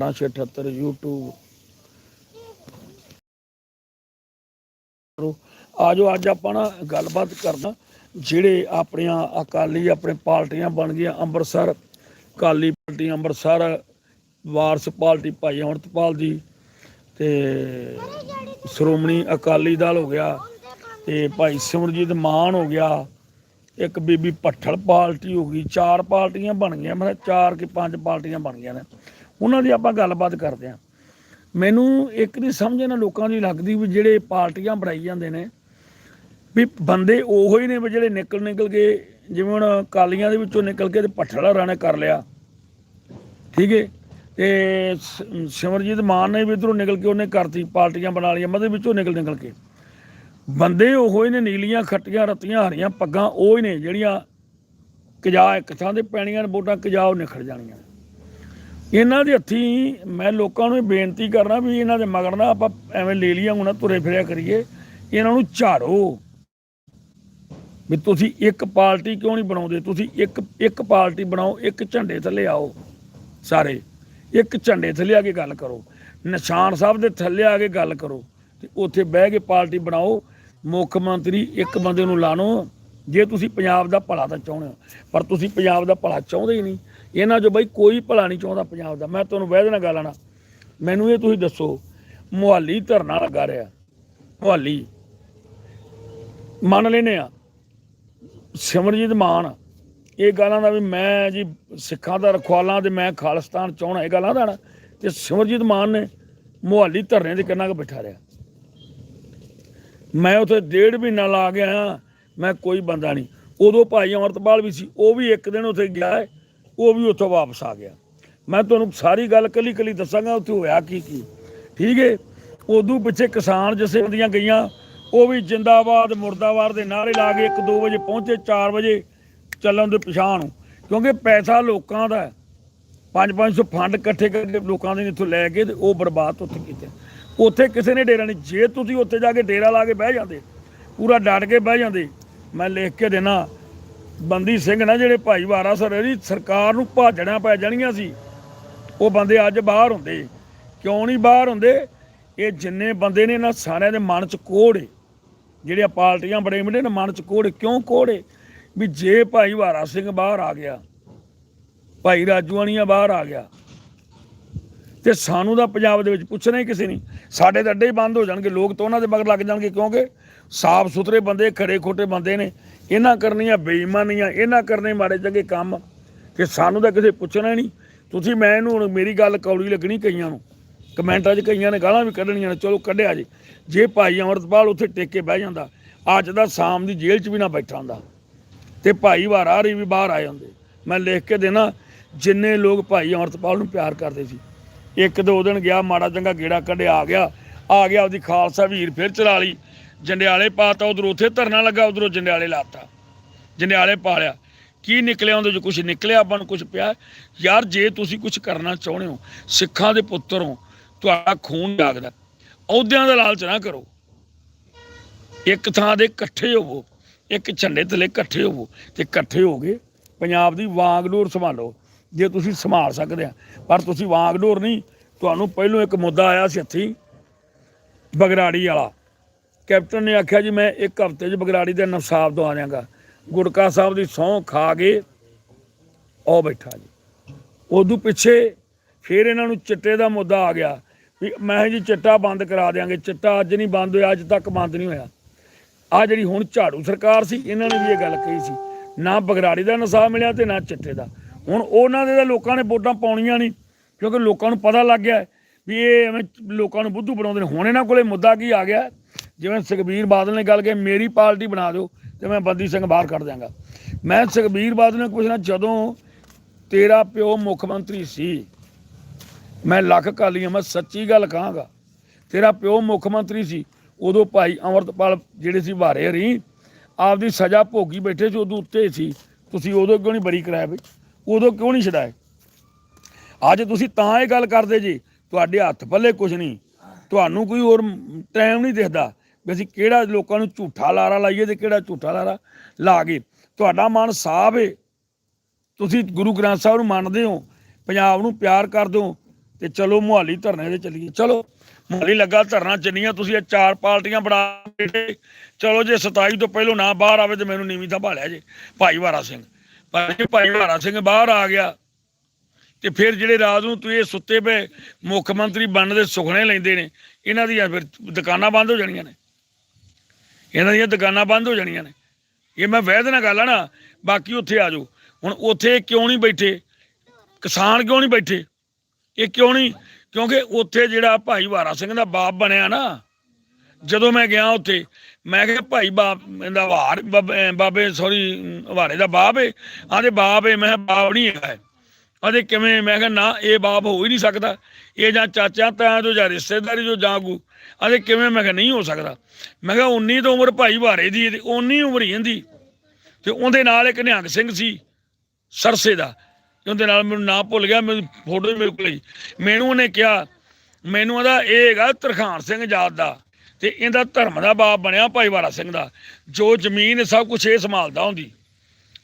978 YouTube ਆਜੋ ਅੱਜ ਆਪਾਂ ਨਾ ਗੱਲਬਾਤ ਕਰਨਾ ਜਿਹੜੇ ਆਪਣੀਆਂ ਅਕਾਲੀ ਆਪਣੇ ਪਾਰਟੀਆਂ ਬਣ ਗਈਆਂ ਅੰਮ੍ਰਿਤਸਰ ਅਕਾਲੀ ਪਾਰਟੀ ਅੰਮ੍ਰਿਤਸਰ ਵਾਰਸ ਪਾਰਟੀ ਭਾਈ ਅਮਰਤਪਾਲ ਜੀ ਤੇ ਸ਼੍ਰੋਮਣੀ ਅਕਾਲੀ ਦਲ ਹੋ ਗਿਆ ਤੇ ਭਾਈ ਸਿਮਰਜੀਤ ਮਾਨ ਹੋ ਗਿਆ ਇੱਕ ਬੀਬੀ ਭੱਠਲ ਪਾਰਟੀ ਹੋ ਗਈ ਚਾਰ ਪਾਰਟੀਆਂ ਬਣ ਗਈਆਂ ਮੈਂ ਚਾਰ ਕਿ ਪੰਜ ਪਾਰਟੀਆਂ ਬਣ ਗਈਆਂ ਨੇ ਉਹਨਾਂ ਦੀ ਆਪਾਂ ਗੱਲਬਾਤ ਕਰਦੇ ਹਾਂ। ਮੈਨੂੰ ਇੱਕ ਨਹੀਂ ਸਮਝ ਇਹਨਾਂ ਲੋਕਾਂ ਦੀ ਲੱਗਦੀ ਵੀ ਜਿਹੜੇ ਪਾਰਟੀਆਂ ਬਣਾਈ ਜਾਂਦੇ ਨੇ, ਵੀ ਬੰਦੇ ਉਹੋ ਹੀ ਨੇ ਵੀ ਜਿਹੜੇ ਨਿਕਲ ਨਿਕਲ ਕੇ ਜਿਵੇਂ ਹੁਣ ਕਾਲੀਆਂ ਦੇ ਵਿੱਚੋਂ ਨਿਕਲ ਕੇ ਤੇ ਭੱਠਲ ਰਾਣੇ ਕਰ ਲਿਆ। ਠੀਕ ਹੈ ਤੇ ਸਿਮਰਜੀਤ ਮਾਨ ਨੇ ਵੀ ਇਧਰੋਂ ਨਿਕਲ ਕੇ ਉਹਨੇ ਕਰਤੀ ਪਾਰਟੀਆਂ ਬਣਾ ਲਈਆਂ ਮਦੇ ਵਿੱਚੋਂ ਨਿਕਲ ਨਿਕਲ ਕੇ। ਬੰਦੇ ਉਹੋ ਹੀ ਨੇ, ਨੀਲੀਆਂ ਖੱਟੀਆਂ, ਰਤੀਆਂ, ਹਰੀਆਂ ਪੱਗਾਂ, ਉਹ ਹੀ ਨੇ ਜਿਹੜੀਆਂ ਕਜਾ ਇੱਕ ਥਾਂ ਤੇ ਪੈਣੀਆਂ ਵੋਟਾਂ ਕਜਾ ਨਿਖੜ ਜਾਣੀਆਂ ਇਹਨਾਂ ਦੇ ਹੱਥੀ ਮੈਂ ਲੋਕਾਂ ਨੂੰ ਇਹ ਬੇਨਤੀ ਕਰਨਾ ਵੀ ਇਹਨਾਂ ਦੇ ਮਗਰ ਨਾ ਆਪਾਂ ਐਵੇਂ ਲੈ ਲੀਆਂ ਹੁਣ ਤੁਰੇ ਫਿਰਿਆ ਕਰੀਏ। ਇਹਨਾਂ ਨੂੰ ਝਾੜੋ। ਵੀ ਤੁਸੀਂ ਇੱਕ ਪਾਰਟੀ ਕਿਉਂ ਨਹੀਂ ਬਣਾਉਂਦੇ? ਤੁਸੀਂ ਇੱਕ ਇੱਕ ਪਾਰਟੀ ਬਣਾਓ, ਇੱਕ ਝੰਡੇ ਥੱਲੇ ਆਓ ਸਾਰੇ। ਇੱਕ ਝੰਡੇ ਥੱਲੇ ਆ ਕੇ ਗੱਲ ਕਰੋ। ਨਿਸ਼ਾਨ ਸਾਹਿਬ ਦੇ ਥੱਲੇ ਆ ਕੇ ਗੱਲ ਕਰੋ। ਤੇ ਉੱਥੇ ਬਹਿ ਕੇ ਪਾਰਟੀ ਬਣਾਓ। ਮੁੱਖ ਮੰਤਰੀ ਇੱਕ ਬੰਦੇ ਨੂੰ ਲਾਣੋ। ਜੇ ਤੁਸੀਂ ਪੰਜਾਬ ਦਾ ਭਲਾ ਤਾਂ ਚਾਹੁੰਦੇ ਹੋ, ਪਰ ਤੁਸੀਂ ਪੰਜਾਬ ਦਾ ਭਲਾ ਚਾਹੁੰਦੇ ਹੀ ਨਹੀਂ। ਇਹਨਾਂ 'ਚੋਂ ਬਾਈ ਕੋਈ ਭਲਾ ਨਹੀਂ ਚਾਹੁੰਦਾ ਪੰਜਾਬ ਦਾ। ਮੈਂ ਤੁਹਾਨੂੰ ਵੈਦ ਨਾਲ ਗੱਲ ਆਣਾ। ਮੈਨੂੰ ਇਹ ਤੁਸੀਂ ਦੱਸੋ ਮੁਹਾਲੀ ਧਰਨਾ ਲੱਗਾ ਰਿਹਾ। ਮੁਹਾਲੀ। ਮੰਨ ਲੈਨੇ ਆ ਸਿਮਰਜੀਤ ਮਾਨ ਇਹ ਗੱਲਾਂ ਦਾ ਵੀ ਮੈਂ ਜੀ ਸਿੱਖਾਂ ਦਾ ਰਖਵਾਲਾਂ ਤੇ ਮੈਂ ਖਾਲਿਸਤਾਨ ਚਾਹਣਾ ਇਹ ਗੱਲਾਂ ਦਾ ਨਾ। ਤੇ ਸਿਮਰਜੀਤ ਮਾਨ ਨੇ ਮੁਹਾਲੀ ਧਰਨੇ ਤੇ ਕਿੰਨਾ ਕੁ ਬਿਠਾ ਰਿਹਾ ਮੈਂ ਉਥੇ ਡੇਢ ਮਹੀਨਾ ਲਾ ਗਿਆ ਮੈਂ ਕੋਈ ਬੰਦਾ ਨਹੀਂ। ਉਦੋਂ ਭਾਈ ਅਮਰਤਪਾਲ ਵੀ ਸੀ ਉਹ ਵੀ ਇੱਕ ਦਿਨ ਉਥੇ ਗਿਆ ਹੈ, ਉਹ ਵੀ ਉੱਥੋਂ ਵਾਪਸ ਆ ਗਿਆ। ਮੈਂ ਤੁਹਾਨੂੰ ਸਾਰੀ ਗੱਲ ਕੱਲੀ ਕੱਲੀ ਦੱਸਾਂਗਾ, ਉੱਥੇ ਹੋਇਆ ਕੀ ਕੀ। ਠੀਕ ਹੈ ਉਦੋਂ ਪਿੱਛੇ ਕਿਸਾਨ ਜਥੇਬੰਦੀਆਂ ਗਈਆਂ, ਉਹ ਵੀ ਜਿੰਦਾਬਾਦ ਮੁਰਦਾਬਾਦ ਦੇ ਨਾਰੇ ਲਾ ਕੇ 1-2 ਵਜੇ ਪਹੁੰਚੇ 4 ਵਜੇ ਚੱਲਣ ਦੇ ਪਛਾਣ ਨੂੰ। ਕਿਉਂਕਿ ਪੈਸਾ ਲੋਕਾਂ ਦਾ ਹੈ। 5-500 ਫੰਡ ਇਕੱਠੇ ਕਰਕੇ ਲੋਕਾਂ ਦੇ ਇੱਥੋਂ ਲੈ ਕੇ ਤੇ ਉਹ ਬਰਬਾਦ ਉੱਥੇ ਕੀਤੇ। ਉੱਥੇ ਕਿਸੇ ਨੇ ਡੇਰਾ ਨਹੀਂ। ਜੇ ਤੁਸੀਂ ਉੱਥੇ ਜਾ ਕੇ ਡੇਰਾ ਲਾ ਕੇ ਬਹਿ ਜਾਂਦੇ, ਪੂਰਾ ਡਟ ਕੇ ਬਹਿ ਜਾਂਦੇ, ਮੈਂ ਲਿਖ ਕੇ ਦੇਣਾ ਬੰਦੀ ਸਿੰਘ ਨਾ ਜਿਹੜੇ ਭਾਈ ਵਾਰਾ ਸਰ, ਇਹਦੀ ਸਰਕਾਰ ਨੂੰ ਭਾਜੜਾਂ ਪੈ ਜਾਣੀਆਂ ਸੀ। ਉਹ ਬੰਦੇ ਅੱਜ ਬਾਹਰ ਹੁੰਦੇ। ਕਿਉਂ ਨਹੀਂ ਬਾਹਰ ਹੁੰਦੇ? ਇਹ ਜਿੰਨੇ ਬੰਦੇ ਨੇ ਨਾ ਸਾਰਿਆਂ ਦੇ ਮਨ 'ਚ ਕੋੜ। ਏ ਜਿਹੜੀਆਂ ਪਾਰਟੀਆਂ ਬੜੇ ਮਿੰਡੇ ਨੇ, ਮਨ 'ਚ ਕੋੜ। ਕਿਉਂ ਕੋੜ? ਏ ਵੀ ਜੇ ਭਾਈ ਵਾਰਾ ਸਿੰਘ ਬਾਹਰ ਆ ਗਿਆ, ਭਾਈ ਰਾਜੂਆਣੀਆਂ ਬਾਹਰ ਆ ਗਿਆ, ਤੇ ਸਾਨੂੰ ਤਾਂ ਪੰਜਾਬ ਦੇ ਵਿੱਚ ਪੁੱਛਣਾ ਹੀ ਕਿਸੇ ਨਹੀਂ ਸਾਡੇ ਤਾਂ ਅੱਡੇ ਹੀ ਬੰਦ ਹੋ ਜਾਣਗੇ। ਲੋਕ ਤਾਂ ਉਹਨਾਂ ਦੇ ਮਗਰ ਲੱਗ ਜਾਣਗੇ ਕਿਉਂਕਿ ਸਾਫ਼ ਸੁਥਰੇ ਬੰਦੇ ਖੜੇ ਖੋਟੇ ਬੰਦੇ ਨੇ। ਇਹਨਾਂ ਕਰਨੀਆਂ ਬੇਈਮਾਨੀਆਂ, ਇਹਨਾਂ ਕਰਨੇ ਮਾੜੇ ਚੰਗੇ ਕੰਮ। ਕਿ ਸਾਨੂੰ ਤਾਂ ਕਿਸੇ ਪੁੱਛਣਾ ਹੀ ਨਹੀਂ। ਤੁਸੀਂ ਮੈਂ ਇਹਨੂੰ ਹੁਣ ਮੇਰੀ ਗੱਲ ਕੌੜੀ ਲੱਗਣੀ ਕਈਆਂ ਨੂੰ। ਕਮੈਂਟਾਂ 'ਚ ਕਈਆਂ ਨੇ ਗਾਲਾਂ ਵੀ ਕੱਢਣੀਆਂ ਨੇ। ਚਲੋ ਕੱਢਿਆ ਜੇ। ਜੇ ਭਾਈ ਅਮਰਤਪਾਲ ਉੱਥੇ ਟੇਕ ਕੇ ਬਹਿ ਜਾਂਦਾ, ਅੱਜ ਦਾ ਸ਼ਾਮ ਦੀ ਜੇਲ੍ਹ 'ਚ ਵੀ ਨਾ ਬੈਠਾ ਹੁੰਦਾ। ਤੇ ਭਾਈ ਵਾਰਾਰੀ ਵੀ ਬਾਹਰ ਆਏ ਹੁੰਦੇ। ਮੈਂ ਲਿਖ ਕੇ ਦੇਣਾ, ਜਿੰਨੇ ਲੋਕ ਭਾਈ ਅਮਰਤਪਾਲ ਨੂੰ ਪਿਆਰ ਕਰਦੇ ਸੀ। ਇੱਕ ਦੋ ਦਿਨ ਗਿਆ, ਮਾੜਾ ਚੰਗਾ ਗੇੜਾ ਕੱਢਿਆ, ਆ ਗਿਆ। ਆ ਗਿਆ ਉਹਦੀ ਖਾਲਸਾ ਵੀਰ, ਫਿਰ ਚਲਾ ਲਈ। ਜੰਡਿਆਲੇ ਪਾਤਾ, ਉਧਰ ਉੱਥੇ ਧਰਨਾ ਲੱਗਾ, ਉਧਰੋਂ ਜੰਡਿਆਲੇ ਲਾਤਾ। ਜੰਡਿਆਲੇ ਪਾ ਲਿਆ ਕੀ ਨਿਕਲਿਆ ਉਹਦੇ ਚ ਕੁਝ ਨਿਕਲਿਆ ਆਪਾਂ ਨੂੰ ਕੁਝ ਪਿਆ? ਯਾਰ, ਜੇ ਤੁਸੀਂ ਕੁਝ ਕਰਨਾ ਚਾਹੁੰਦੇ ਹੋ, ਸਿੱਖਾਂ ਦੇ ਪੁੱਤਰ ਹੋ, ਤੁਹਾਡਾ ਖੂਨ ਜਾਗਦਾ ਅਹੁਦਿਆਂ ਦਾ ਲਾਲਚ ਨਾ ਕਰੋ। ਇੱਕ ਥਾਂ ਦੇ ਇਕੱਠੇ ਹੋਵੋ। ਇੱਕ ਝੰਡੇ ਥੱਲੇ ਇਕੱਠੇ ਹੋਵੋ। ਤੇ ਇਕੱਠੇ ਹੋ ਗਏ ਪੰਜਾਬ ਦੀ ਵਾਂਗਡੋਰ ਸੰਭਾਲੋ। ਜੇ ਤੁਸੀਂ ਸੰਭਾਲ ਸਕਦੇ ਆ, ਪਰ ਤੁਸੀਂ ਵਾਂਗਡੋਰ ਨਹੀਂ, ਤੁਹਾਨੂੰ ਪਹਿਲੋਂ ਇੱਕ ਮੁੱਦਾ ਆਇਆ ਸੀ ਹੱਥੀ ਬਗਰਾੜੀ ਵਾਲਾ। ਕੈਪਟਨ ਨੇ ਆਖਿਆ ਜੀ, ਮੈਂ ਇੱਕ ਹਫ਼ਤੇ 'ਚ ਬਗਰਾੜੀ ਦੇ ਨਸਾਬ ਤੋਂ ਆ ਜਾਵਾਂਗਾ ਗੁਟਕਾ ਸਾਹਿਬ ਦੀ ਸਹੁੰ ਖਾ ਕੇ ਉਹ ਬੈਠਾ ਜੀ। ਉਦੋਂ ਪਿੱਛੇ ਫਿਰ ਇਹਨਾਂ ਨੂੰ ਚਿੱਟੇ ਦਾ ਮੁੱਦਾ ਆ ਗਿਆ ਵੀ ਮੈਂ ਜੀ, ਚਿੱਟਾ ਬੰਦ ਕਰਾ ਦਿਆਂਗੇ। ਚਿੱਟਾ ਅੱਜ ਨਹੀਂ ਬੰਦ ਹੋਇਆ, ਅੱਜ ਤੱਕ ਬੰਦ ਨਹੀਂ ਹੋਇਆ। ਆ ਜਿਹੜੀ ਹੁਣ ਝਾੜੂ ਸਰਕਾਰ ਸੀ, ਇਹਨਾਂ ਨੇ ਵੀ ਇਹ ਗੱਲ ਕਹੀ ਸੀ। ਨਾ ਬਗਰਾੜੀ ਦਾ ਨਸਾਬ ਮਿਲਿਆ ਤੇ ਨਾ ਚਿੱਟੇ ਦਾ। ਹੁਣ ਉਹਨਾਂ ਦੇ ਤਾਂ ਲੋਕਾਂ ਨੇ ਵੋਟਾਂ ਪਾਉਣੀਆਂ ਨਹੀਂ, ਕਿਉਂਕਿ ਲੋਕਾਂ ਨੂੰ ਪਤਾ ਲੱਗ ਗਿਆ ਵੀ ਇਹ ਐਵੇਂ ਲੋਕਾਂ ਨੂੰ ਬੁੱਧੂ ਬਣਾਉਂਦੇ ਨੇ। ਹੁਣ ਇਹਨਾਂ ਕੋਲੇ ਮੁੱਦਾ ਕੀ ਆ ਗਿਆ? ਜਿਵੇਂ ਸੁਖਬੀਰ ਬਾਦਲ ਨੇ ਗੱਲ ਕਿ ਮੇਰੀ ਪਾਰਟੀ ਬਣਾ ਦਿਓ ਤੇ ਮੈਂ ਬੰਦੀ ਸਿੰਘ ਬਾਹਰ ਕੱਢ ਦਿਆਂਗਾ। ਮੈਂ ਸੁਖਬੀਰ ਬਾਦਲ ਨੇ ਪੁੱਛਣਾ, ਜਦੋਂ ਤੇਰਾ ਪਿਓ ਮੁੱਖ ਮੰਤਰੀ ਸੀ, ਮੈਂ ਲੱਖ ਕਾਲੀ ਮੈਂ ਸੱਚੀ ਗੱਲ ਕਹਾਂਗਾ, ਤੇਰਾ ਪਿਓ ਮੁੱਖ ਮੰਤਰੀ ਸੀ, ਉਦੋਂ ਭਾਈ ਅਮਰਤਪਾਲ ਜਿਹੜੇ ਸੀ ਭਾਰੇ ਹਰੀ, ਆਪਦੀ ਸਜ਼ਾ ਭੋਗੀ ਬੈਠੇ ਸੀ, ਉਦੋਂ ਉੱਤੇ ਸੀ, ਤੁਸੀਂ ਉਦੋਂ ਕਿਉਂ ਨਹੀਂ ਬਰੀ ਕਰਾਇਆ ਬਈ? ਉਦੋਂ ਕਿਉਂ ਨਹੀਂ ਛਡਾਏ ਅੱਜ ਤੁਸੀਂ ਤਾਂ ਇਹ ਗੱਲ ਕਰਦੇ ਜੀ, ਤੁਹਾਡੇ ਹੱਥ ਪੱਲੇ ਕੁਝ ਨਹੀਂ, ਤੁਹਾਨੂੰ ਕੋਈ ਹੋਰ ਟਾਈਮ ਨਹੀਂ ਦਿਖਦਾ ਵੀ ਅਸੀਂ ਕਿਹੜਾ ਲੋਕਾਂ ਨੂੰ ਝੂਠਾ ਲਾਰਾ ਲਾਈਏ ਤੇ ਕਿਹੜਾ ਝੂਠਾ ਲਾਰਾ ਲਾ ਕੇ। ਤੁਹਾਡਾ ਮਨ ਸਾਫ਼ ਏ। ਤੁਸੀਂ ਗੁਰੂ ਗ੍ਰੰਥ ਸਾਹਿਬ ਨੂੰ ਮੰਨਦੇ ਹੋ, ਪੰਜਾਬ ਨੂੰ ਪਿਆਰ ਕਰਦੇ ਹੋ ਤੇ ਚਲੋ ਮੁਹਾਲੀ ਧਰਨੇ ਤੇ ਚੱਲੀਏ। ਚਲੋ, ਮੁਹਾਲੀ ਲੱਗਾ ਧਰਨਾ ਚੰਨੀਆਂ, ਤੁਸੀਂ ਇਹ ਚਾਰ ਪਾਰਟੀਆਂ ਬਣਾ ਕੇ ਚਲੋ ਜੇ 27 ਤੋਂ ਪਹਿਲਾਂ ਨਾ ਬਾਹਰ ਆਵੇ ਤੇ ਮੈਨੂੰ ਨੀਵੀਂ ਸੰਭਾਲਿਆ ਜੇ, ਭਾਈ ਵਾਰਾ ਸਿੰਘ। ਪਰ ਜੇ, ਭਾਈ ਵਾਰਾ ਸਿੰਘ ਬਾਹਰ ਆ ਗਿਆ ਤੇ ਫਿਰ ਜਿਹੜੇ ਰਾਤ ਨੂੰ ਤੁਸੀਂ ਇਹ ਸੁੱਤੇ ਪਏ ਮੁੱਖ ਮੰਤਰੀ ਬਣਨ ਦੇ ਸੁਖਣੇ ਲੈਂਦੇ ਨੇ, ਇਹਨਾਂ ਦੀਆਂ ਫਿਰ ਦੁਕਾਨਾਂ ਬੰਦ ਹੋ ਜਾਣੀਆਂ ਨੇ। ਇਹਨਾਂ ਦੀਆਂ ਦੁਕਾਨਾਂ ਬੰਦ ਹੋ ਜਾਣੀਆਂ ਨੇ। ਇਹ ਮੈਂ ਵੈਦ ਨਾਲ ਗੱਲ ਆ ਨਾ, ਬਾਕੀ ਉੱਥੇ ਆ ਜਾਓ। ਹੁਣ ਉੱਥੇ ਕਿਉਂ ਨਹੀਂ ਬੈਠੇ? ਕਿਸਾਨ ਕਿਉਂ ਨਹੀਂ ਬੈਠੇ? ਇਹ ਕਿਉਂ ਨਹੀਂ? ਕਿਉਂਕਿ ਉੱਥੇ ਜਿਹੜਾ ਭਾਈ ਵਾਰਾ ਸਿੰਘ ਦਾ ਬਾਪ ਬਣਿਆ ਨਾ, ਜਦੋਂ ਮੈਂ ਗਿਆ ਉੱਥੇ, ਮੈਂ ਕਿਹਾ ਭਾਈ ਬਾਪ ਦਾ ਵਾਰ, ਬਾਬੇ ਸੌਰੀ ਵਾਰੇ ਦਾ ਬਾਪ ਏ। ਆਂਦੇ ਬਾਪ ਏ, ਮੈਂ ਕਿਹਾ ਬਾਪ ਨਹੀਂ ਹੈਗਾ ਆਂਦੇ ਕਿਵੇਂ? ਮੈਂ ਕਿਹਾ, ਨਾ, ਇਹ ਬਾਪ ਹੋ ਹੀ ਨਹੀਂ ਸਕਦਾ। ਇਹ ਜਾਂ ਚਾਚਾ, ਤਾਂ ਜੋ ਜਾਂ ਰਿਸ਼ਤੇਦਾਰੀ ਜੋ ਜਾਂ ਕੋ ਆਂਦੇ ਕਿਵੇਂ? ਮੈਂ ਕਿਹਾ, ਨਹੀਂ ਹੋ ਸਕਦਾ। ਮੈਂ ਕਿਹਾ 19 ਤੋਂ ਉਮਰ ਭਾਈ ਬਾਰੇ ਦੀ ਹੈ ਤੇ 19 ਉਮਰ ਹੀ ਇਹਦੀ। ਤੇ ਉਹਦੇ ਨਾਲ ਇੱਕ ਨਿਹੰਗ ਸਿੰਘ ਸੀ, ਸਰਸੇ ਦਾ। ਉਹਦੇ ਨਾਲ ਮੈਨੂੰ ਨਾਂ ਭੁੱਲ ਗਿਆ, ਮੈਨੂੰ ਫੋਟੋ ਵੀ ਮੇਰੇ ਕੋਲ ਹੀ ਮੈਨੂੰ ਉਹਨੇ ਕਿਹਾ, ਮੈਨੂੰ ਉਹਦਾ ਇਹ ਹੈਗਾ ਤਰਖਾਨ ਸਿੰਘ ਜਾਤ ਦਾ। ਤੇ ਇਹਦਾ ਧਰਮ ਦਾ ਬਾਪ ਬਣਿਆ ਭਾਈ ਵਾਰਾ ਸਿੰਘ ਦਾ। ਜੋ ਜ਼ਮੀਨ ਸਭ ਕੁਝ ਇਹ ਸੰਭਾਲਦਾ ਹੁੰਦੀ।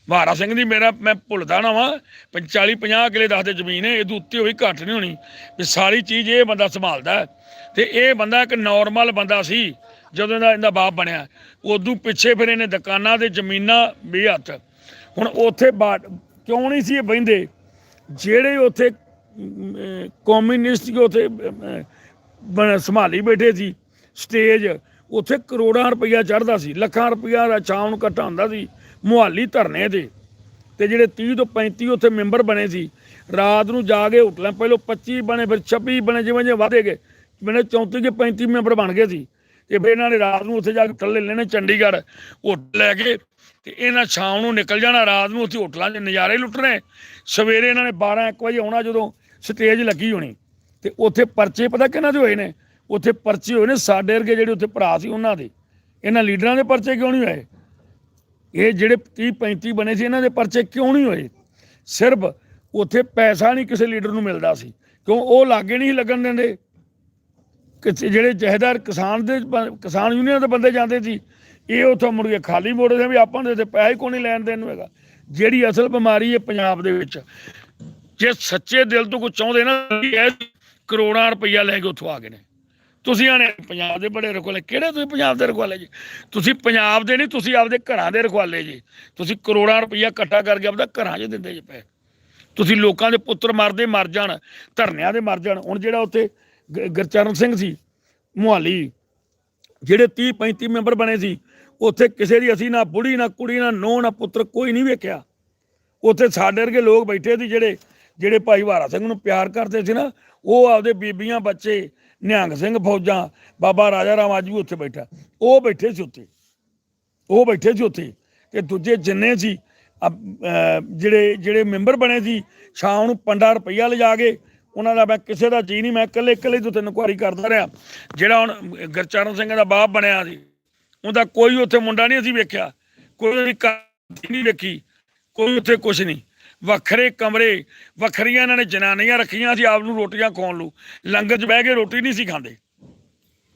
ਵਾਰਾ ਸਿੰਘ ਦੀ ਮੇਰਾ, ਮੈਂ ਭੁੱਲਦਾ ਨਾ ਵਾਂ। 40 50 ਕਿਲੇ ਦੱਸਦੇ ਜ਼ਮੀਨ ਹੈ, ਇਹਦੇ ਉੱਤੇ ਹੋਈ ਘੱਟ ਨਹੀਂ ਹੋਣੀ। ਵੀ ਸਾਰੀ ਚੀਜ਼ ਇਹ ਬੰਦਾ ਸੰਭਾਲਦਾ ਹੈ। ਤੇ ਇਹ ਬੰਦਾ ਇੱਕ ਨਾਰਮਲ ਬੰਦਾ ਸੀ, ਜਦੋਂ ਇਹਦਾ ਇਹਦਾ ਬਾਪ ਬਣਿਆ। ਉਦੋਂ ਪਿੱਛੇ ਫਿਰ ਇਹਨੇ ਦੁਕਾਨਾਂ ਤੇ ਜ਼ਮੀਨਾਂ ਵੀ ਹੱਥ। ਹੁਣ ਉੱਥੇ ਬਾ- ਕਿਉਂ ਨਹੀਂ ਸੀ ਇਹ ਬਹਿੰਦੇ? ਜਿਹੜੇ ਉੱਥੇ ਕਮਿਊਨਿਸਟ ਉੱਥੇ ਸੰਭਾਲੀ ਬੈਠੇ ਸੀ ਸਟੇਜ ਉੱਥੇ ਕਰੋੜਾਂ ਰੁਪਈਆ ਚੜਦਾ ਸੀ, ਲੱਖਾਂ ਰੁਪਈਆ ਦਾ ਸ਼ਾਮ ਨੂੰ ਸੀ। ਮੁਹਾਲੀ ਧਰਨੇ ਤੇ। ਤੇ ਜਿਹੜੇ 30 ਤੋਂ 35 ਉੱਥੇ ਮੈਂਬਰ ਬਣੇ ਸੀ, ਰਾਤ ਨੂੰ ਜਾ ਕੇ ਹੋਟਲਾਂ ਪਹਿਲੋਂ 25 ਬਣੇ, ਫਿਰ 26 ਬਣੇ, ਜਿਵੇਂ ਜਿਵੇਂ ਵਧੇ ਗਏ। ਬਣੇ 34 ਕੇ 35 ਮੈਂਬਰ ਬਣ ਗਏ ਸੀ। ਤੇ ਫਿਰ ਇਹਨਾਂ ਨੇ ਰਾਤ ਨੂੰ ਉੱਥੇ ਜਾ ਕੇ ਥੱਲੇ ਲੈਣੇ ਚੰਡੀਗੜ੍ਹ। ਹੋਟਲ ਲੈ ਕੇ ਤੇ ਇਹਨਾਂ ਸ਼ਾਮ ਨੂੰ ਨਿਕਲ ਜਾਣਾ, ਰਾਤ ਨੂੰ ਉੱਥੇ ਹੋਟਲਾਂ 'ਚ ਨਜ਼ਾਰੇ ਲੁੱਟਣੇ। ਸਵੇਰੇ ਇਹਨਾਂ ਨੇ 12 1 ਵਜੇ ਆਉਣਾ ਜਦੋਂ ਸਟੇਜ ਲੱਗੀ ਹੋਣੀ। ਤੇ ਉੱਥੇ ਪਰਚੇ, ਪਤਾ ਕਿਹਨਾਂ ਦੇ ਹੋਏ ਨੇ? ਉੱਥੇ ਪਰਚੇ ਹੋਏ ਨੇ ਸਾਡੇ ਵਰਗੇ ਜਿਹੜੇ ਉੱਥੇ ਭਰਾ ਸੀ ਉਹਨਾਂ ਦੇ। ਇਹਨਾਂ ਲੀਡਰਾਂ ਦੇ ਪਰਚੇ ਕਿਉਂ ਨਹੀਂ ਹੋਏ? ਇਹ ਜਿਹੜੇ 30 35 ਬਣੇ ਸੀ, ਇਹਨਾਂ ਦੇ ਪਰਚੇ ਕਿਉਂ ਨਹੀਂ ਹੋਏ? ਸਿਰਫ ਉੱਥੇ ਪੈਸਾ ਨਹੀਂ ਕਿਸੇ ਲੀਡਰ ਨੂੰ ਮਿਲਦਾ ਸੀ। ਕਿਉਂ? ਉਹ ਲਾਗੇ ਨਹੀਂ ਸੀ ਲੱਗਣ ਦਿੰਦੇ। ਕਿ ਜਿਹੜੇ ਜਹੇਦਾਰ ਕਿਸਾਨ ਦੇ ਕਿਸਾਨ ਯੂਨੀਅਨ ਦੇ ਬੰਦੇ ਜਾਂਦੇ ਸੀ, ਇਹ ਉੱਥੋਂ ਮੁੜ ਕੇ ਖਾਲੀ ਮੋੜਦੇ ਸੀ ਵੀ ਆਪਾਂ ਦੇ ਤੇ ਪੈਸੇ ਕੋਈ ਨਹੀਂ ਲੈਣ ਦੇਣ ਨੂੰ ਹੈਗਾ? ਜਿਹੜੀ ਅਸਲ ਬਿਮਾਰੀ ਹੈ ਪੰਜਾਬ ਦੇ ਵਿੱਚ, ਜੇ ਸੱਚੇ ਦਿਲ ਤੋਂ ਕੋਈ ਚਾਹੁੰਦੇ ਨਾ ਇਹ ਕਰੋੜਾਂ ਰੁਪਈਆ ਲੈ ਕੇ ਉੱਥੋਂ ਆ ਗਏ ਨੇ। ਤੁਸੀਂ ਆਣੇ ਪੰਜਾਬ ਦੇ ਬੜੇ ਰਖਵਾਲੇ। ਕਿਹੜੇ ਤੁਸੀਂ ਪੰਜਾਬ ਦੇ ਰਖਵਾਲੇ ਜੀ? ਤੁਸੀਂ ਪੰਜਾਬ ਦੇ ਨਹੀਂ, ਤੁਸੀਂ ਆਪਦੇ ਘਰਾਂ ਦੇ ਰਖਵਾਲੇ ਜੀ। ਤੁਸੀਂ ਕਰੋੜਾਂ ਰੁਪਈਆ ਇਕੱਠਾ ਕਰਕੇ ਆਪਦਾ ਘਰਾਂ 'ਚ ਦਿੰਦੇ ਜੇ ਪਏ। ਤੁਸੀਂ ਲੋਕਾਂ ਦੇ ਪੁੱਤਰ ਮਰਦੇ ਮਰ ਜਾਣ, ਧਰਨਿਆਂ ਦੇ ਮਰ ਜਾਣ। ਹੁਣ ਜਿਹੜਾ ਉੱਥੇ ਗ- ਗੁਰਚਰਨ ਸਿੰਘ ਸੀ, ਮੁਹਾਲੀ, ਜਿਹੜੇ 30 35 ਮੈਂਬਰ ਬਣੇ ਸੀ, ਉੱਥੇ ਕਿਸੇ ਦੀ ਅਸੀਂ ਨਾ ਬੁੜੀ, ਨਾ ਕੁੜੀ, ਨਾ ਨੋ ਨਾ ਪੁੱਤਰ ਕੋਈ ਨਹੀਂ ਵੇਖਿਆ। ਉੱਥੇ ਸਾਡੇ ਵਰਗੇ ਲੋਕ ਬੈਠੇ ਸੀ ਜਿਹੜੇ ਜਿਹੜੇ ਭਾਈ ਵਾਰਾ ਸਿੰਘ ਨੂੰ ਪਿਆਰ ਕਰਦੇ ਸੀ ਨਾ, ਉਹ ਆਪਦੇ ਬੀਬੀਆਂ, ਬੱਚੇ ਨਿਹੰਗ ਸਿੰਘ ਫੌਜਾਂ, ਬਾਬਾ ਰਾਜਾ ਰਾਮ ਅੱਜ ਵੀ ਉੱਥੇ ਬੈਠਾ। ਉਹ ਬੈਠੇ ਸੀ ਉੱਥੇ। ਉਹ ਬੈਠੇ ਸੀ ਉੱਥੇ ਤੇ ਦੂਜੇ ਜਿੰਨੇ ਸੀ ਜਿਹੜੇ ਜਿਹੜੇ ਮੈਂਬਰ ਬਣੇ ਸੀ, ਸ਼ਾਮ ਨੂੰ ਪੰਡਾ ਰੁਪਈਆ ਲਿਜਾ ਕੇ ਉਹਨਾਂ ਦਾ ਮੈਂ ਕਿਸੇ ਦਾ ਜੀ ਨਹੀਂ, ਮੈਂ ਇਕੱਲੇ ਇਕੱਲੇ ਤੋਂ ਤੈਨੂੰ ਕੁਆਰੀ ਕਰਦਾ ਰਿਹਾ। ਜਿਹੜਾ ਹੁਣ ਗੁਰਚਰਨ ਸਿੰਘ ਦਾ ਬਾਪ ਬਣਿਆ ਸੀ, ਉਹਦਾ ਕੋਈ ਉੱਥੇ ਮੁੰਡਾ ਨਹੀਂ ਅਸੀਂ ਵੇਖਿਆ। ਕੋਈ ਉਹਦੀ ਘਰ ਨਹੀਂ ਵੇਖੀ, ਕੋਈ ਉੱਥੇ ਕੁਝ ਨਹੀਂ। ਵੱਖਰੇ ਕਮਰੇ, ਵੱਖਰੀਆਂ ਇਹਨਾਂ ਨੇ ਜਨਾਨੀਆਂ ਰੱਖੀਆਂ ਸੀ, ਆਪ ਨੂੰ ਰੋਟੀਆਂ ਖਵਾਉਣ ਨੂੰ। ਲੰਗਰ 'ਚ ਬਹਿ ਕੇ ਰੋਟੀ ਨਹੀਂ ਸੀ ਖਾਂਦੇ।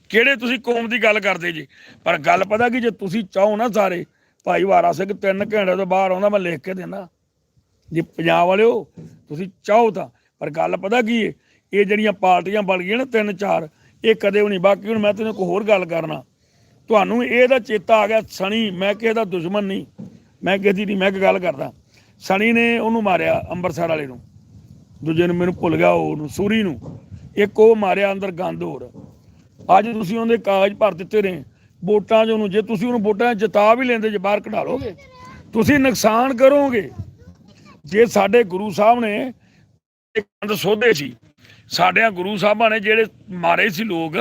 ਕਿਹੜੇ ਤੁਸੀਂ ਕੌਮ ਦੀ ਗੱਲ ਕਰਦੇ ਜੀ? ਪਰ ਗੱਲ ਪਤਾ ਕਿ, ਜੇ ਤੁਸੀਂ ਚਾਹੋ ਨਾ ਸਾਰੇ, ਭਾਈ ਵਾਰਾ ਸਿੰਘ ਤਿੰਨ ਘੰਟੇ ਤੋਂ ਬਾਹਰ ਆਉਂਦਾ, ਮੈਂ ਲਿਖ ਕੇ ਦੇਣਾ ਜੇ ਪੰਜਾਬ ਵਾਲਿਓ, ਤੁਸੀਂ ਚਾਹੋ ਤਾਂ, ਪਰ ਗੱਲ ਪਤਾ ਕੀ ਹੈ ਇਹ ਜਿਹੜੀਆਂ ਪਾਰਟੀਆਂ ਬਣ ਗਈਆਂ ਨਾ ਤਿੰਨ ਚਾਰ, ਇਹ ਕਦੇ ਵੀ ਨਹੀਂ। ਬਾਕੀ ਹੁਣ ਮੈਂ ਤੈਨੂੰ ਇੱਕ ਹੋਰ ਗੱਲ ਕਰਨਾ। ਤੁਹਾਨੂੰ ਇਹਦਾ ਚੇਤਾ ਆ ਗਿਆ ਸਣੀ, ਮੈਂ ਕਿਸੇ ਦਾ ਦੁਸ਼ਮਣ ਨਹੀਂ। ਮੈਂ ਕਿਸੇ ਦੀ ਨਹੀਂ, ਮੈਂ ਇੱਕ ਗੱਲ ਕਰਦਾ। ਸਣੀ ਨੇ ਉਹਨੂੰ ਮਾਰਿਆ ਅੰਮ੍ਰਿਤਸਰ ਵਾਲੇ ਨੂੰ। ਦੂਜੇ ਨੂੰ ਮੈਨੂੰ ਭੁੱਲ ਗਿਆ ਉਹਨੂੰ, ਸੂਰੀ ਨੂੰ। ਇੱਕ ਉਹ ਮਾਰਿਆ ਅੰਦਰ ਗੰਦ ਹੋਰ। ਅੱਜ ਤੁਸੀਂ ਉਹਦੇ ਕਾਗਜ਼ ਭਰ ਦਿੱਤੇ ਨੇ। ਵੋਟਾਂ 'ਚ ਉਹਨੂੰ, ਜੇ ਤੁਸੀਂ ਉਹਨੂੰ ਵੋਟਾਂ 'ਚ ਜਿਤਾ ਵੀ ਲੈਂਦੇ, ਜੇ ਬਾਹਰ ਕਢਾ ਲੋਗੇ ਤੁਸੀਂ ਨੁਕਸਾਨ ਕਰੋਗੇ। ਜੇ ਸਾਡੇ ਗੁਰੂ ਸਾਹਿਬ ਨੇ ਇੱਕ ਸੋਧੇ ਸੀ, ਸਾਡਿਆਂ ਗੁਰੂ ਸਾਹਿਬਾਂ ਨੇ ਜਿਹੜੇ ਮਾਰੇ ਸੀ ਲੋਕ,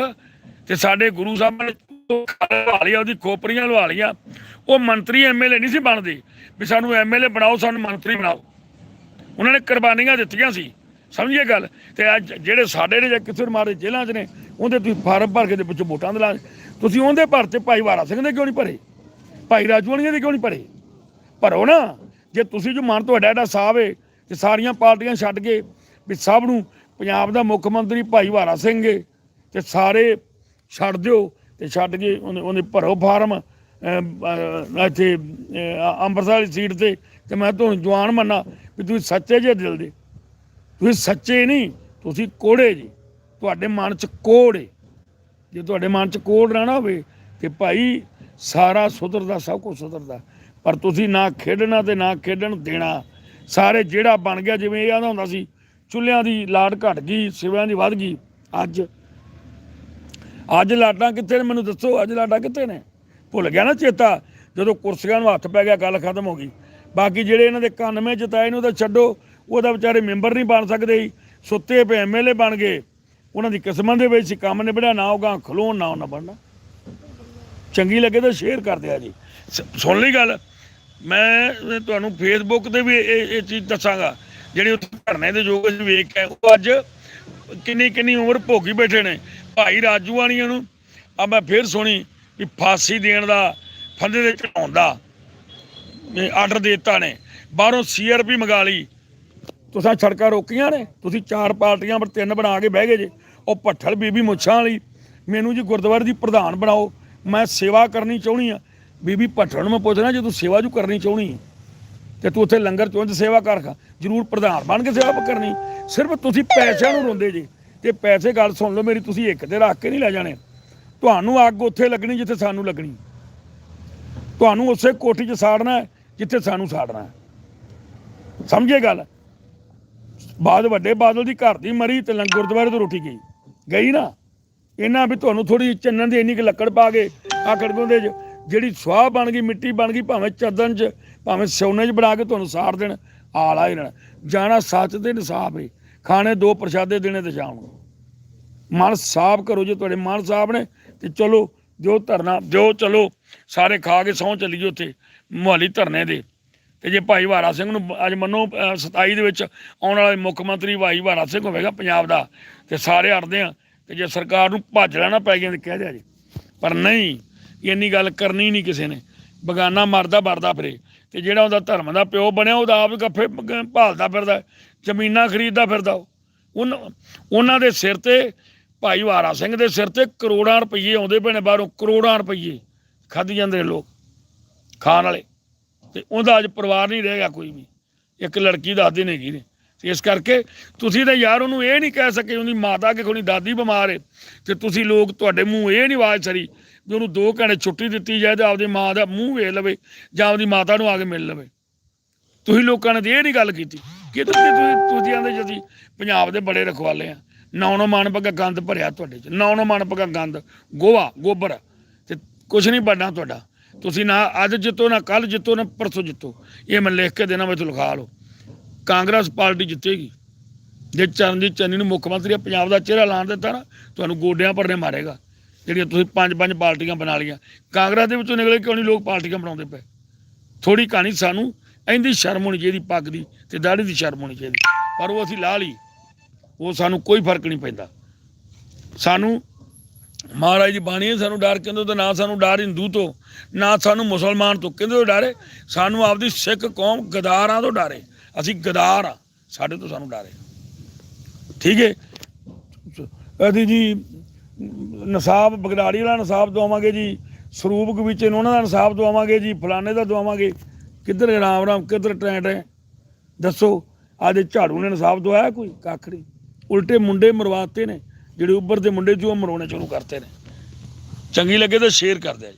ਤੇ ਸਾਡੇ ਗੁਰੂ ਸਾਹਿਬਾਂ ਨੇ ਲਵਾ ਲਿਆ ਉਹਦੀ ਖੋਪਰੀਆਂ ਲਵਾ ਲਈਆਂ। ਉਹ ਮੰਤਰੀ ਐਮਐਲਏ ਨਹੀਂ ਸੀ ਬਣਦੇ। ਵੀ ਸਾਨੂੰ ਐਮਐਲਏ ਬਣਾਓ, ਸਾਨੂੰ ਮੰਤਰੀ ਬਣਾਓ। ਉਹਨਾਂ ਨੇ ਕੁਰਬਾਨੀਆਂ ਦਿੱਤੀਆਂ ਸੀ। ਸਮਝੀਏ ਗੱਲ? ਤੇ ਅੱਜ ਜਿਹੜੇ ਸਾਡੇ ਨੇ ਜਾਂ ਕਿਸੇ ਨੂੰ ਮਾਰੇ ਜੇਲ੍ਹਾਂ 'ਚ ਨੇ, ਉਹਦੇ ਤੁਸੀਂ ਫਾਰਮ ਭਰ ਕੇ ਦੇ ਵਿੱਚ ਵੋਟਾਂ ਦੇ ਲਾ ਤੁਸੀਂ ਉਹਦੇ ਭਰ ਤੇ ਭਾਈ ਵਾਰਾ ਸਿੰਘ ਦੇ ਕਿਉਂ ਨਹੀਂ ਭਰੇ? ਭਾਈ ਰਾਜੂਆਣੀਆਂ ਦੇ ਕਿਉਂ ਨਹੀਂ ਭਰੇ? ਭਰੋ ਨਾ। ਜੇ ਤੁਸੀਂ ਜੋ ਮਨ ਤੁਹਾਡਾ ਐਡਾ ਸਾਫ਼ ਹੈ ਤੇ ਸਾਰੀਆਂ ਪਾਰਟੀਆਂ ਛੱਡ ਕੇ ਵੀ ਸਭ ਨੂੰ ਪੰਜਾਬ ਦਾ ਮੁੱਖ ਮੰਤਰੀ ਭਾਈ ਵਾਰਾ ਸਿੰਘ ਹੈ ਤੇ ਸਾਰੇ ਛੱਡ ਦਿਓ। ਤੇ ਛੱਡ ਕੇ ਉਹਨੇ ਉਹਨੇ ਭਰੋ ਫਾਰਮ ਇੱਥੇ ਅੰਮ੍ਰਿਤਸਰ ਵਾਲੀ ਸੀਟ ਤੇ ਤੇ ਮੈਂ ਤੁਹਾਨੂੰ ਜਵਾਨ ਮੰਨਾ ਵੀ ਤੁਸੀਂ ਸੱਚੇ ਜੇ ਦਿਲ ਦੇ। ਤੁਸੀਂ ਸੱਚੇ ਨਹੀਂ, ਤੁਸੀਂ ਕੋੜੇ ਜੀ। ਤੁਹਾਡੇ ਮਨ 'ਚ ਕੋੜ ਏ। ਜੇ ਤੁਹਾਡੇ ਮਨ 'ਚ ਕੋੜ ਨਾ ਹੋਵੇ ਤੇ ਭਾਈ ਸਾਰਾ ਸੁਧਰਦਾ, ਸਭ ਕੁਝ ਸੁਧਰਦਾ। ਪਰ ਤੁਸੀਂ ਨਾ ਖੇਡਣਾ ਤੇ ਨਾ ਖੇਡਣ ਦੇਣਾ। ਸਾਰੇ ਜਿਹੜਾ ਬਣ ਗਿਆ, ਜਿਵੇਂ ਇਹ ਆਂਦਾ ਹੁੰਦਾ ਸੀ, ਚੁੱਲ੍ਹਿਆਂ ਦੀ ਲਾਟ ਘਟ ਗਈ, ਸਿਵਿਆਂ ਦੀ ਵੱਧ ਗਈ, ਅੱਜ ਅੱਜ ਲਾਟਾਂ ਕਿੱਥੇ ਨੇ ਮੈਨੂੰ ਦੱਸੋ, ਅੱਜ ਲਾਟਾਂ ਕਿੱਥੇ ਨੇ? ਭੁੱਲ ਗਿਆ ਨਾ ਚੇਤਾ, ਜਦੋਂ ਕੁਰਸੀਆਂ ਨੂੰ ਹੱਥ ਪੈ ਗਿਆ, ਗੱਲ ਖਤਮ ਹੋ ਗਈ। ਬਾਕੀ ਜਿਹੜੇ ਇਹਨਾਂ ਦੇ ਕੰਨਵੇਂ ਜਿਤਾਏ ਨੂੰ ਤਾਂ ਛੱਡੋ, ਉਹਦਾ ਵਿਚਾਰੇ ਮੈਂਬਰ ਨਹੀਂ ਬਣ ਸਕਦੇ ਸੁੱਤੇ ਪਏ ਐਮਐਲਏ ਬਣ ਗਏ। ਉਹਨਾਂ ਦੀ ਕਿਸਮਤ ਦੇ ਵਿੱਚ ਸੀ ਕੰਮ ਨਿਬੜਿਆ, ਨਾ ਹੋਗਾ ਖਲੋਣ, ਨਾ ਉਹਨਾਂ ਬਣਨਾ। ਚੰਗੀ ਲੱਗੇ ਤਾਂ ਸ਼ੇਅਰ ਕਰ ਦਿਆ ਜੀ। ਸੁਣ ਲਈ ਗੱਲ। ਮੈਂ ਤੁਹਾਨੂੰ ਫੇਸਬੁੱਕ ਤੇ ਵੀ ਇਹ ਚੀਜ਼ ਦੱਸਾਂਗਾ। ਜਿਹੜੀ ਉੱਥੇ ਧਰਨੇ ਦੇ ਯੋਗ ਅਸੀਂ ਵੇਖ ਕੇ ਉਹ ਅੱਜ ਕਿੰਨੀ ਕਿੰਨੀ ਉਮਰ ਭੋਗੀ ਬੈਠੇ ਨੇ। ਭਾਈ ਰਾਜੂ ਵਾਲੀਆਂ ਨੂੰ ਆ ਮੈਂ ਫੇਰ ਸੁਣੀ ਵੀ ਫਾਂਸੀ ਦੇਣ ਦਾ, ਫੰਦੇ ਦੇ ਚੜਾਉਣ ਦਾ ਆਰਡਰ ਦਿੱਤਾ ਨੇ। ਬਾਹਰੋਂ ਸੀਆਰਪੀ ਮੰਗਾ ਲਈ। ਤੁਸੀਂ ਸੜਕਾਂ ਰੋਕੀਆਂ ਨੇ, ਤੁਸੀਂ ਚਾਰ ਪਾਰਟੀਆਂ ਪਰ ਤਿੰਨ ਬਣਾ ਕੇ ਬਹਿ ਗਏ ਜੇ। ਉਹ ਭੱਠਲ ਬੀਬੀ ਮੁੱਛਾਂ ਵਾਲੀ, ਮੈਨੂੰ ਜੀ ਗੁਰਦੁਆਰੇ ਦੀ ਪ੍ਰਧਾਨ ਬਣਾਓ। ਮੈਂ ਸੇਵਾ ਕਰਨੀ ਚਾਹੁੰਦੀ ਆ ਬੀਬੀ ਭੱਠਲ ਨੂੰ ਮੈਂ ਪੁੱਛਣਾ ਜੇ ਤੂੰ ਸੇਵਾ ਜੂ ਕਰਨੀ ਚਾਹੁੰਦੀ ਹੈ। ਤੇ ਤੂੰ ਉੱਥੇ ਲੰਗਰ ਚੋਂਜ ਸੇਵਾ ਕਰ ਖਾ। ਜ਼ਰੂਰ ਪ੍ਰਧਾਨ ਬਣ ਕੇ ਸੇਵਾ ਕਰਨੀ ਸਿਰਫ ਤੁਸੀਂ ਪੈਸਿਆਂ ਨੂੰ ਰੋਂਦੇ ਜੇ। ਤੇ ਪੈਸੇ ਗੱਲ ਸੁਣ ਲਓ ਮੇਰੀ, ਤੁਸੀਂ ਇੱਕ ਤੇ ਰੱਖ ਕੇ ਨਹੀਂ ਲੈ ਜਾਣੇ। ਤੁਹਾਨੂੰ ਅੱਗ ਉੱਥੇ ਲੱਗਣੀ ਜਿੱਥੇ ਸਾਨੂੰ ਲੱਗਣੀ। ਤੁਹਾਨੂੰ ਉਸੇ ਕੋਠੀ 'ਚ ਸਾੜਨਾ ਜਿੱਥੇ ਸਾਨੂੰ ਸਾੜਨਾ ਸਮਝੇ ਗੱਲ? ਬਾਦ ਵੱਡੇ ਬਾਦਲ ਦੀ ਘਰ ਦੀ ਮਰੀ ਤੇ ਲੰਗਰ ਗੁਰਦੁਆਰੇ ਤੋਂ ਰੋਟੀ ਗਈ। ਗਈ ਨਾ? ਇਹਨਾਂ ਵੀ ਤੁਹਾਨੂੰ ਥੋੜੀ ਚੰਨਣ ਦੀ ਇੰਨੀ ਕੁ ਲੱਕੜ ਪਾ ਕੇ ਆਕੜ ਗੋਂਦੇ ਜਿਹੜੀ ਸਵਾਹ ਬਣ ਗਈ, ਮਿੱਟੀ ਬਣ ਗਈ, ਭਾਵੇਂ ਚਦਨ ਚ ਭਾਵੇਂ ਸੋਨੇ ਚ ਬਣਾ ਕੇ ਤੁਹਾਨੂੰ ਸਾੜ ਦੇਣ, ਆਲਾ ਹੀ ਇਹਨਾਂ ਜਾਣਾ ਸੱਚ ਦੇ ਇਨਸਾਫ ਏ। ਖਾਣੇ ਦੋ ਪ੍ਰਸ਼ਾਦੇ ਦੇਣੇ ਤੇ ਜਾਣ ਮਨ ਸਾਫ਼ ਕਰੋ ਜੇ ਤੁਹਾਡੇ ਮਨ ਸਾਫ਼ ਨੇ ਤੇ ਚਲੋ ਜੋ ਧਰਨਾ ਜੋ ਚਲੋ, ਸਾਰੇ ਖਾ ਕੇ ਸਹੁੰ ਚੱਲੀਏ ਉੱਥੇ, ਮੁਹਾਲੀ ਧਰਨੇ ਦੇ। ਤੇ ਜੇ ਭਾਈ ਵਾਰਾ ਸਿੰਘ ਨੂੰ ਅੱਜ ਮੰਨੋ, ਅਹ 27 ਦੇ ਵਿੱਚ ਆਉਣ ਵਾਲਾ ਮੁੱਖ ਮੰਤਰੀ ਭਾਈ ਵਾਰਾ ਸਿੰਘ ਹੋਵੇਗਾ ਪੰਜਾਬ ਦਾ, ਤੇ ਸਾਰੇ ਅੜਦੇ ਆ ਤੇ ਜੇ ਸਰਕਾਰ ਨੂੰ ਭੱਜ ਲੈਣਾ ਪੈ ਗਿਆ ਤੇ ਕਹਿ ਦਿਆ ਜੀ। ਪਰ ਨਹੀਂ, ਇੰਨੀ ਗੱਲ ਕਰਨੀ ਨਹੀਂ ਕਿਸੇ ਨੇ। ਬਗਾਨਾ ਮਰਦਾ ਵਰਦਾ ਫਿਰੇ। ਤੇ ਜਿਹੜਾ ਉਹਦਾ ਧਰਮ ਦਾ ਪਿਓ ਬਣਿਆ, ਉਹਦਾ ਆਪ ਗੱਫੇ ਭਾਲਦਾ ਫਿਰਦਾ, ਜ਼ਮੀਨਾਂ ਖਰੀਦਦਾ ਫਿਰਦਾ ਉਹ। ਉਹਨਾਂ ਦੇ ਸਿਰ ਤੇ, ਭਾਈ ਵਾਰਾ ਸਿੰਘ ਦੇ ਸਿਰ ਤੇ ਕਰੋੜਾਂ ਰੁਪਏ ਆਉਂਦੇ ਪਏ ਬਾਹਰੋਂ, ਕਰੋੜਾਂ ਰੁਪਏ ਖਾਧੀ ਜਾਂਦੇ ਨੇ ਲੋਕ, ਖਾਣ ਵਾਲੇ। ਤੇ ਉਹਦਾ ਅੱਜ ਪਰਿਵਾਰ ਨਹੀਂ ਰਹੇਗਾ ਕੋਈ ਵੀ। ਇੱਕ ਲੜਕੀ ਦੱਸਦੇ ਨੇ ਕੀ ਨੇ। ਤੇ ਇਸ ਕਰਕੇ ਤੁਸੀਂ ਤਾਂ ਯਾਰ ਉਹਨੂੰ ਇਹ ਨਹੀਂ ਕਹਿ ਸਕੇ, ਉਹਦੀ ਮਾਤਾ ਕਿ ਕੋਈ ਦਾਦੀ ਬਿਮਾਰ ਹੈ ਤੇ ਤੁਸੀਂ ਲੋਕ ਤੁਹਾਡੇ ਮੂੰਹ ਇਹ ਨਹੀਂ ਆਵਾਜ਼ ਸਰੀ ਵੀ ਉਹਨੂੰ 2 ਘੰਟੇ ਛੁੱਟੀ ਦਿੱਤੀ ਜਾਏ ਤੇ ਆਪਦੀ ਮਾਂ ਦਾ ਮੂੰਹ ਵੇਖ ਲਵੇ ਜਾਂ ਆਪਦੀ ਮਾਤਾ ਨੂੰ ਆ ਕੇ ਮਿਲ ਲਵੇ। ਤੁਸੀਂ ਲੋਕਾਂ ਨੇ ਤਾਂ ਇਹ ਨਹੀਂ ਗੱਲ ਕੀਤੀ ਕਿ ਤੁਸੀਂ ਤੁਸੀਂ ਤੁਸੀਂ ਆਂਦੇ ਜੀ ਅਸੀਂ ਪੰਜਾਬ ਦੇ ਬੜੇ ਰਖਵਾਲੇ ਆ। ਨੌ ਨੌ ਗੰਦ ਭਰਿਆ ਤੁਹਾਡੇ ਚ। ਨੌ ਨੌ ਗੰਦ ਗੋਵਾ ਗੋਬਰ ਤੇ ਕੁਝ ਨਹੀਂ ਬਣਨਾ ਤੁਹਾਡਾ। ਤੁਸੀਂ ਨਾ ਅੱਜ ਜਿੱਤੋ, ਨਾ ਕੱਲ ਜਿੱਤੋ, ਨਾ ਪਰਸੋਂ ਜਿੱਤੋ। ਇਹ ਮੈਂ ਲਿਖ ਕੇ ਦੇਣਾ, ਮੈਂ ਤੁਹਾਨੂੰ ਲਿਖਾ ਲਓ। ਕਾਂਗਰਸ ਪਾਰਟੀ ਜਿੱਤੇਗੀ। ਜੇ ਚਰਨਜੀਤ ਚੰਨੀ ਨੂੰ ਮੁੱਖ ਮੰਤਰੀ ਪੰਜਾਬ ਦਾ ਚਿਹਰਾ ਲਾਣ ਦਿੱਤਾ ਨਾ, ਤੁਹਾਨੂੰ ਗੋਡਿਆਂ ਭਰਨੇ ਮਾਰੇਗਾ। ਜਿਹੜੀਆਂ ਤੁਸੀਂ ਪੰਜ ਪੰਜ ਪਾਰਟੀਆਂ ਬਣਾ ਲਈਆਂ ਕਾਂਗਰਸ ਦੇ ਵਿੱਚੋਂ ਨਿਕਲੇ ਕਿਉਂ ਨਹੀਂ ਲੋਕ ਪਾਰਟੀਆਂ ਬਣਾਉਂਦੇ ਪਏ ਥੋੜੀ ਕਹਾਣੀ ਸਾਨੂੰ ਇਹਦੀ ਸ਼ਰਮ ਹੋਣੀ ਚਾਹੀਦੀ ਪੱਗ ਦੀ ਤੇ ਦਾੜੀ ਦੀ ਸ਼ਰਮ ਹੋਣੀ ਚਾਹੀਦੀ ਪਰ ਉਹ ਅਸੀਂ ਲਾ ਲਈ ਉਹ ਸਾਨੂੰ ਕੋਈ ਫ਼ਰਕ ਨਹੀਂ ਪੈਂਦਾ ਸਾਨੂੰ ਮਹਾਰਾਜ ਦੀ ਬਾਣੀ ਸਾਨੂੰ ਡਰ ਕਹਿੰਦੇ ਤੇ ਨਾ ਸਾਨੂੰ ਡਰ ਹਿੰਦੂ ਤੋਂ ਨਾ ਸਾਨੂੰ ਮੁਸਲਮਾਨ ਤੋਂ ਕਹਿੰਦੇ ਤੋਂ ਡਰੇ ਸਾਨੂੰ ਆਪਦੀ ਸਿੱਖ ਕੌਮ ਗਦਾਰਾਂ ਤੋਂ ਡਰੇ ਅਸੀਂ ਗਦਾਰ ਆ ਸਾਡੇ ਤੋਂ ਸਾਨੂੰ ਡਰੇ ਠੀਕ ਹੈ ਅਦੀ ਜੀ ਨਸਾਬ ਬਗਦਾੜੀ ਵਾਲਾ ਨਸਾਬ ਦਵਾਵਾਂਗੇ ਜੀ, ਸਰੂਪ ਵਿੱਚ ਉਹਨਾਂ ਦਾ ਨਸਾਬ ਦਵਾਵਾਂਗੇ ਜੀ, ਫਲਾਣੇ ਦਾ ਦਵਾਵਾਂਗੇ। ਕਿੱਧਰ ਰਾਮ ਰਾਮ, ਕਿੱਧਰ ਟੈਂਟ ਹੈ? ਦੱਸੋ ਆਦੇ ਝਾੜੂ ਨੇ ਨਸਾਬ ਦਵਾਇਆ ਕੋਈ? ਕੱਖ ਨਹੀਂ ਉਲਟੇ ਮੁੰਡੇ ਮਰਵਾਤੇ ਨੇ, ਜਿਹੜੇ ਉੱਭਰ ਦੇ ਮੁੰਡੇ ਜੋ ਮਰਵਾਉਣੇ ਸ਼ੁਰੂ ਕਰਤੇ ਨੇ। ਚੰਗੀ ਲੱਗੇ ਤਾਂ ਸ਼ੇਅਰ ਕਰ ਦਿਆ ਜੀ।